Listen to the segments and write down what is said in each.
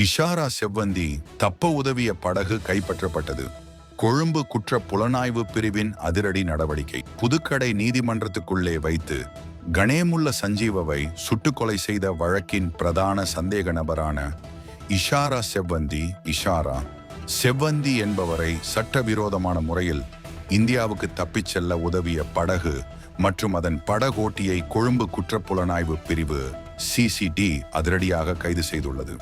இஷாரா செவ்வந்தி தப்ப உதவிய படகு கைப்பற்றப்பட்டது. கொழும்பு குற்ற புலனாய்வு பிரிவின் அதிரடி நடவடிக்கை. புதுக்கடை நீதிமன்றத்துக்குள்ளே வைத்து கணேமுள்ள சஞ்சீவவை சுட்டுக்கொலை செய்த வழக்கின் பிரதான சந்தேக நபரான இஷாரா செவ்வந்தி இஷாரா செவ்வந்தி என்பவரை சட்டவிரோதமான முறையில் இந்தியாவுக்கு தப்பிச் செல்ல உதவிய படகு மற்றும் அதன் படகோட்டியை கொழும்பு குற்றப்புலனாய்வு பிரிவு சிசிடி அதிரடியாக கைது செய்துள்ளது.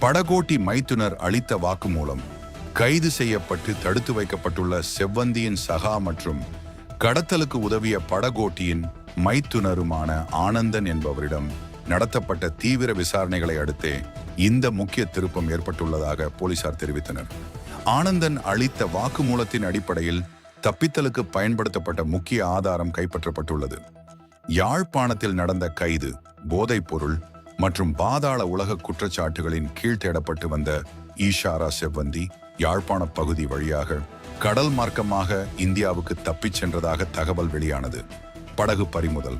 படகோட்டி மைத்துனர் அளித்த வாக்குமூலம் கைது செய்யப்பட்டு தடுத்து வைக்கப்பட்டுள்ள செவ்வந்தியின் சகா மற்றும் கடத்தலுக்கு உதவிய படகோட்டியின் மைத்துனருமான ஆனந்தன் என்பவரிடம் நடத்தப்பட்ட தீவிர விசாரணைகளை அடுத்தே இந்த முக்கிய திருப்பம் ஏற்பட்டுள்ளதாக போலீசார் தெரிவித்தனர். ஆனந்தன் அளித்த வாக்குமூலத்தின் அடிப்படையில் தப்பித்தலுக்கு பயன்படுத்தப்பட்ட முக்கிய ஆதாரம் கைப்பற்றப்பட்டுள்ளது. யாழ்ப்பாணத்தில் நடந்த கைது போதைப்பொருள் மற்றும் பாதாள உலக குற்றச்சாட்டுகளின் கீழ் தேடப்பட்டு வந்த ஈஷாரா செவ்வந்தி யாழ்ப்பாண பகுதி வழியாக கடல் மார்க்கமாக இந்தியாவுக்கு தப்பிச் சென்றதாக தகவல் வெளியானது. படகு பறிமுதல்.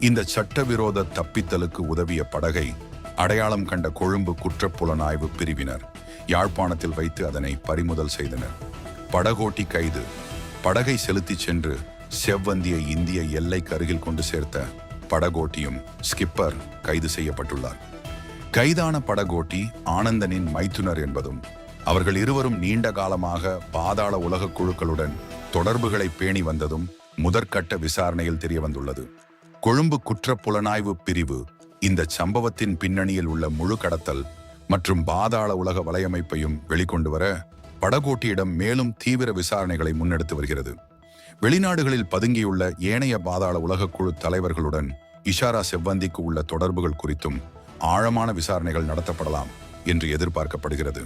இந்த சட்டவிரோத தப்பித்தலுக்கு உதவிய படகை அடையாளம் கண்ட கொழும்பு குற்றப்புலனாய்வு பிரிவினர் யாழ்ப்பாணத்தில் வைத்து அதனை பறிமுதல் செய்தனர். படகோட்டி கைது. படகை செலுத்திச் சென்று செவ்வந்தியை இந்திய எல்லைக்கு அருகில் கொண்டு சேர்த்த படகோட்டியும் ஸ்கிப்பர் கைது செய்யப்பட்டுள்ளார். கைதான படகோட்டி ஆனந்தனின் மைத்துனர் என்பதும் அவர்கள் இருவரும் நீண்ட காலமாக பாதாள உலக குழுக்களுடன் தொடர்புகளை பேணி வந்ததும் முதற்கட்ட விசாரணையில் தெரிய வந்துள்ளது கொழும்பு குற்ற புலனாய்வு பிரிவு இந்த சம்பவத்தின் பின்னணியில் உள்ள முழு கடத்தல் மற்றும் பாதாள உலக வலையமைப்பையும் வெளிக்கொண்டு வர படகோட்டியிடம் மேலும் தீவிர விசாரணைகளை முன்னெடுத்து வருகிறது. வெளிநாடுகளில் பதுங்கியுள்ள ஏனைய பாதாள உலகக்குழு தலைவர்களுடன் இஷாரா செவ்வந்திக்கு உள்ள தொடர்புகள் குறித்தும் ஆழமான விசாரணைகள் நடத்தப்படலாம் என்று எதிர்பார்க்கப்படுகிறது.